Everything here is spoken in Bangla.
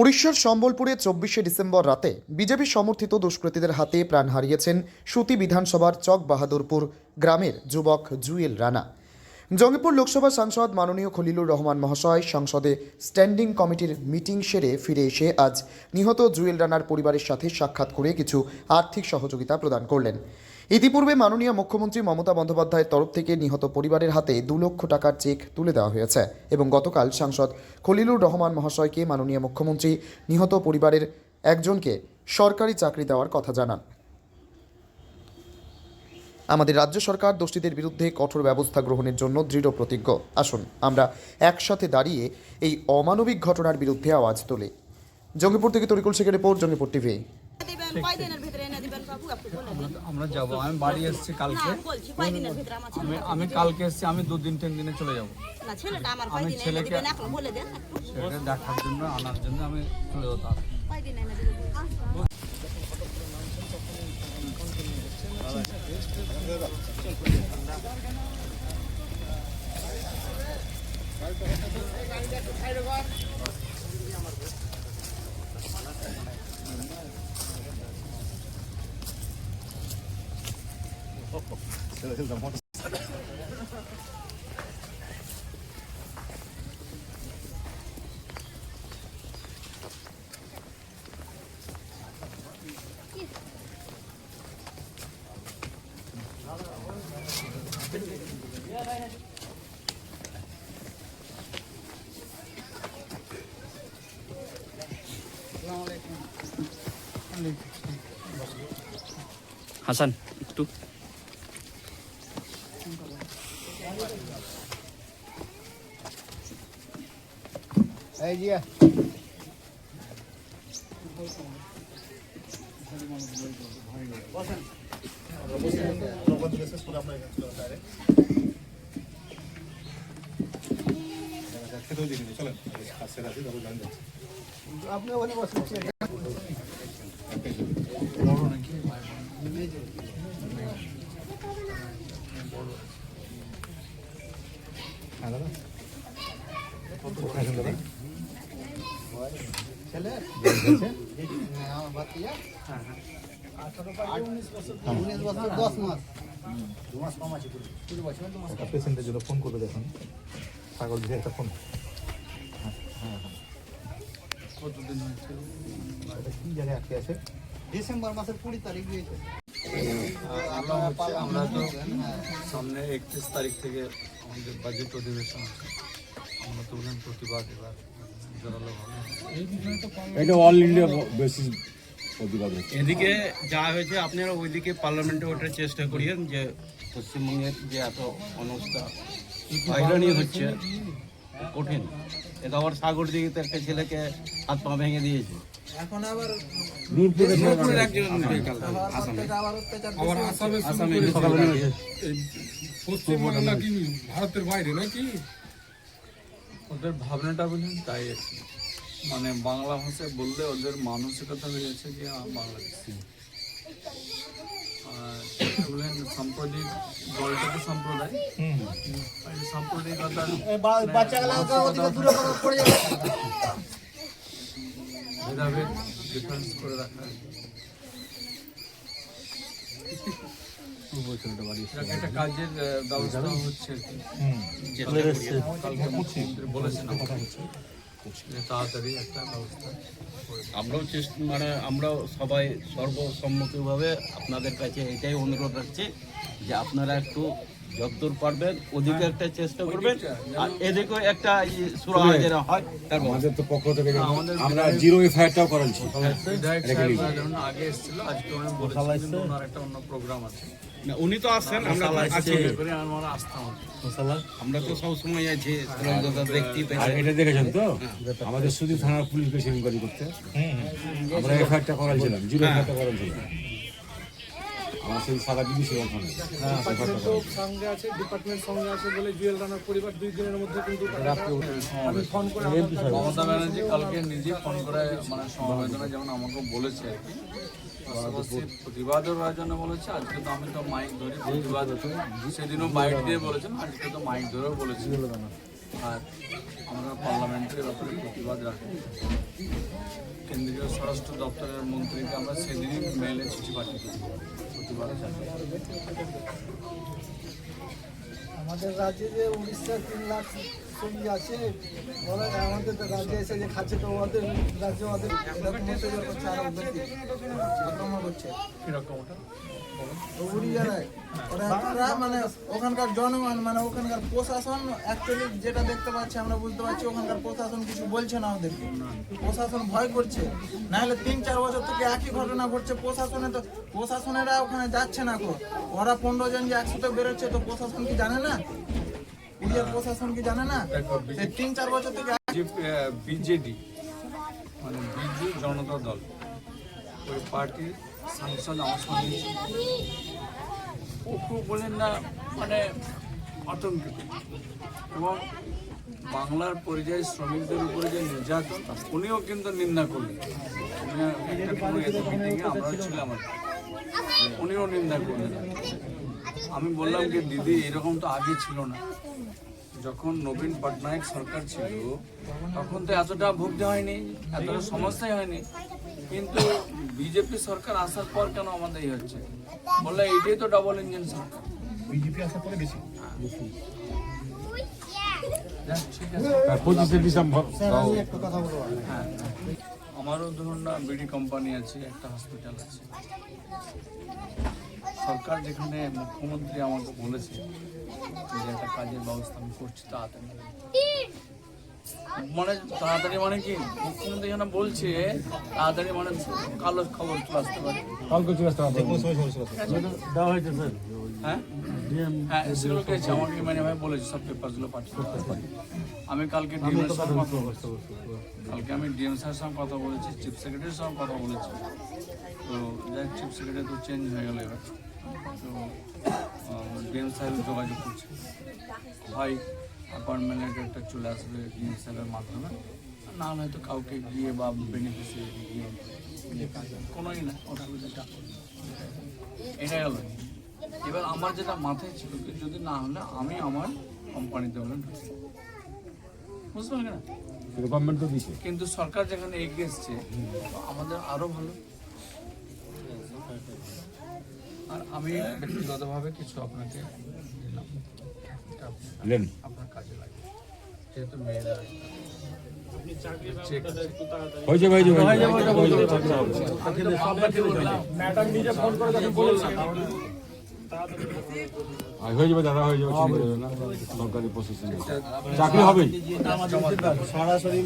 উড়িষ্যার সম্বলপুরে চব্বিশে ডিসেম্বর রাতে বিজেপি সমর্থিত দুষ্কৃতীদের হাতে প্রাণ হারিয়েছেন সুতি বিধানসভার চক বাহাদুরপুর গ্রামের যুবক জুয়েল রানা। জঙ্গিপুর লোকসভা সাংসদ মাননীয় খলিলুর রহমান মহাশয় সংসদে স্ট্যান্ডিং কমিটির মিটিং সেরে ফিরে এসে আজ নিহত জুয়েল রানার পরিবারের সাথে সাক্ষাৎ করে কিছু আর্থিক সহযোগিতা প্রদান করলেন। ইতিপূর্বে মাননীয় মুখ্যমন্ত্রী মমতা বন্দ্যোপাধ্যায়ের তরফ থেকে নিহত পরিবারের হাতে দু লক্ষ টাকার চেক তুলে দেওয়া হয়েছে এবং গতকাল সাংসদ খলিলুর রহমান মহাশয়কে মাননীয় মুখ্যমন্ত্রী নিহত পরিবারের একজনকে সরকারি চাকরি দেওয়ার কথা জানান। আমাদের রাজ্য সরকার দোষীদের বিরুদ্ধে কঠোর ব্যবস্থা গ্রহণের জন্য দৃঢ় প্রতিজ্ঞ। আসুন, আমরা একসাথে দাঁড়িয়ে এই অমানবিক ঘটনার বিরুদ্ধে আওয়াজ তুলি। জঙ্গিপুর থেকে তরিকুল শেখের রিপোর্ট, জঙ্গিপুর টিভি। আমরা যাব। আমি বাড়ি এসেছি কালকে। আমি কালকে এসেছি আমি দু দিন তিন দিনে চলে যাব। আমি ছেলেকে- সেটা দেখার জন্য আনার জন্য আমি চলে যেতাম Hasan, itu. এনে দিবেন আপনি ওখানে একটা পেশেন্টের জন্য ফোন দেখুন ফোন কি আছে ডিসেম্বর মাসের কুড়ি তারিখ দিয়েছে আমরা তো সামনে একত্রিশ তারিখ থেকে আমাদের বাজেট অধিবেশন আমরা তো বললাম প্রতিবাদ এবার। এটা অল ইন্ডিয়া বেসিস প্রতিবাদ এদিকে যা হয়েছে আপনারা ওইদিকে পার্লামেন্টে ওঠার চেষ্টা করিয়েন যে পশ্চিমবঙ্গের যে এত অবস্থা হয়রানি হচ্ছে কঠিন। এটা আবার সাগর দিকে তো একটা ছেলেকে হাত পা ভেঙে দিয়েছে। এখন আবার আসামে আবার আসামে আসামে পশ্চিমবাংলা কি ভারতের বাইরে নাকি? ওদের ভাবনাটা বুঝলেন তাই আর কি। মানে বাংলা ভাষায় বললে ওদের মানসিকতা হয়েছে যে বাংলাদেশি। আর বললেন সাম্প্রদায়িক তো সম্প্রদায়। সাম্প্রদায়িকতা বাচ্চাগুলোকে ওদিকে দূরে করে পড়ে যাবে। ভেদাভেদ ডিফারেন্স করে রাখা। একটা কাজের ব্যবস্থা হচ্ছে আর কি। কালকে বলেছেন আমাকে। তাড়াতাড়ি একটা ব্যবস্থা আমরাও চেষ্টা মানে আমরাও সবাই সর্বসম্মতিভাবে আপনাদের কাছে এটাই অনুরোধ রাখছি যে আপনারা একটু যতদূর পারবেন ওদিকে একটা চেষ্টা করবেন আর এদিকেও একটা যেটা হয় আমাদের তো পক্ষ থেকে আমরা জিরো এফআইআরটাও করাচ্ছি বিধায়ক আগে এসেছিল আজকে আমি বলেছি কিন্তু ওনার একটা অন্য প্রোগ্রাম আছে। না, উনি তো আসছেন আমরা আছি। আমার তো সবসময় আছি দেখতেই আর এটা দেখেছেন তো? আমাদের শুধু থানার পুলিশ বেশি ইনকোয়ারি করতে আমরা এফআইআরটা করাইছিলাম জিরো এফআইআরটা করাইছিলাম। আমার সেই সারা দিনই ওখানে সঙ্গে আছে। ডিপার্টমেন্ট সঙ্গে আছে বলে জুয়েল রানার পরিবার দুই দিনের মধ্যে কিন্তু আমি ফোন করে মমতা ব্যানার্জি কালকে নিজে ফোন করে মানে সমবেদনা যেমন আমাকে বলেছে আর কি পাশাপাশি প্রতিবাদও জন্য বলেছে আজকে তো আমি তো মাইক ধরি প্রতিবাদ সেদিনও বাইক দিয়ে বলেছেন আজকে তো মাইক ধরেও বলেছি আর আমরা পার্লামেন্টের ব্যাপারে প্রতিবাদ রাখি। কেন্দ্রীয় স্বরাষ্ট্র দপ্তরের মন্ত্রীকে আমরা সেদিনই মেলে চিঠি পাঠিয়ে প্রতিবাদ। আমাদের রাজ্যে যে উড়িষ্যার তিন লাখ সঙ্গী আছে ওরা আমাদের তো রাজ্যে এসে যে খাচ্ছে তো ওদের রাজ্যে ওদের আক্রমণ করছে। কীরকম ওটা? মানে ওখানকার জনগণ মানে ওখানকার প্রশাসন অ্যাকচুয়ালি যেটা দেখতে পাচ্ছি আমরা বুঝতে পারছি ওখানকার প্রশাসন কিছু বলছে না ওদেরকে। প্রশাসন ভয় করছে। না হলে তিন চার বছর থেকে একই ঘটনা ঘটছে প্রশাসনে তো প্রশাসনেরা ওখানে যাচ্ছে না কো। ওরা পনেরো জন যে একসাথে বেরোচ্ছে তো প্রশাসন কি জানে না? উড়িয়ার প্রশাসন কি জানে না? তিন চার বছর থেকে বিজেডি মানে বিজু জনতা দল। ওই পার্টির আমার সঙ্গে। বলেন না মানে আতঙ্কিত। এবং বাংলার পরিযায়ী শ্রমিকদের উপরে যে নির্যাতন, উনিও কিন্তু নিন্দা করলেন। মিটিংয়ে আমরাও ছিলাম উনিও নিন্দা করলেন। আমি বললাম যে দিদি, এরকম তো আগে ছিল না। যখন নবীন পটনায়ক সরকার ছিল, তখন তো এতটা ভুগতে হয়নি, এতটা সমস্যাই হয়নি। কিন্তু বিজেপি সরকার আসার পর কেন আমাদের এই হচ্ছে? বললে এটাই তো ডাবল ইঞ্জিন সরকার। বিজেপি আসার পরে বেশি? যাক, ঠিক আছে। আর পঁচিশে ডিসেম্বর। তাও হ্যাঁ আমারও ধরুন না বিডি কোম্পানি আছে একটা হসপিটাল আছে। সরকার যেখানে মুখ্যমন্ত্রী আমাকে বলেছে যে একটা কাজের ব্যবস্থা আমি করছি তাড়াতাড়ি। মানে তাড়াতাড়ি মানে কি? মুখ্যমন্ত্রী যেখানে বলছে তাড়াতাড়ি মানে কালো খবর চলে আসতে পারে। কালকে চলে আসতে হবে দেওয়া হয়েছে স্যার। হ্যাঁ? হ্যাঁ সেগুলো পেয়েছি আমাকে মানে ভাই বলেছে সব পেপারগুলো পাঠিয়ে। আমি কালকে ডিএম সঙ্গে কথা বলেছি। কালকে আমি ডিএম স্যারের সঙ্গে কথা বলেছি চিফ সেক্রেটারির সঙ্গে কথা বলেছি। তো যাই চিফ সেক্রেটারি তো চেঞ্জ হয়ে গেল এবার। তো ডিএম সাহেব যোগাযোগ করছে। হয় অ্যাপয়েন্টমেন্ট লেটারটা চলে আসবে ডিএম মাধ্যমে আর না হয়তো কাউকে গিয়ে বা বেনিফিসিয়ারি গিয়ে। কোনোই না অসুবিধাটা এটা গেল এবার আমার যেটা মাথায় ছিল যদি না হলে আমি আমার কোম্পানিতে হলে ঢুকবো। বুঝতে পারলি না? গভর্নমেন্ট তো কিন্তু সরকার যেখানে এগিয়ে এসছে আমাদের আরও ভালো। আর আমি ব্যক্তিগতভাবে কিছু আপনাকে দিলাম। এটা আপনি- লেন আপনার কাজে লাগে। যেহেতু মেয়েরা চেক হয়েছে হয়েছে হয়ে যাবে হয়ে যাবে দাদা হয়ে যাবে। সরকারি প্রশাসন। চাকরি হবে সরাসরি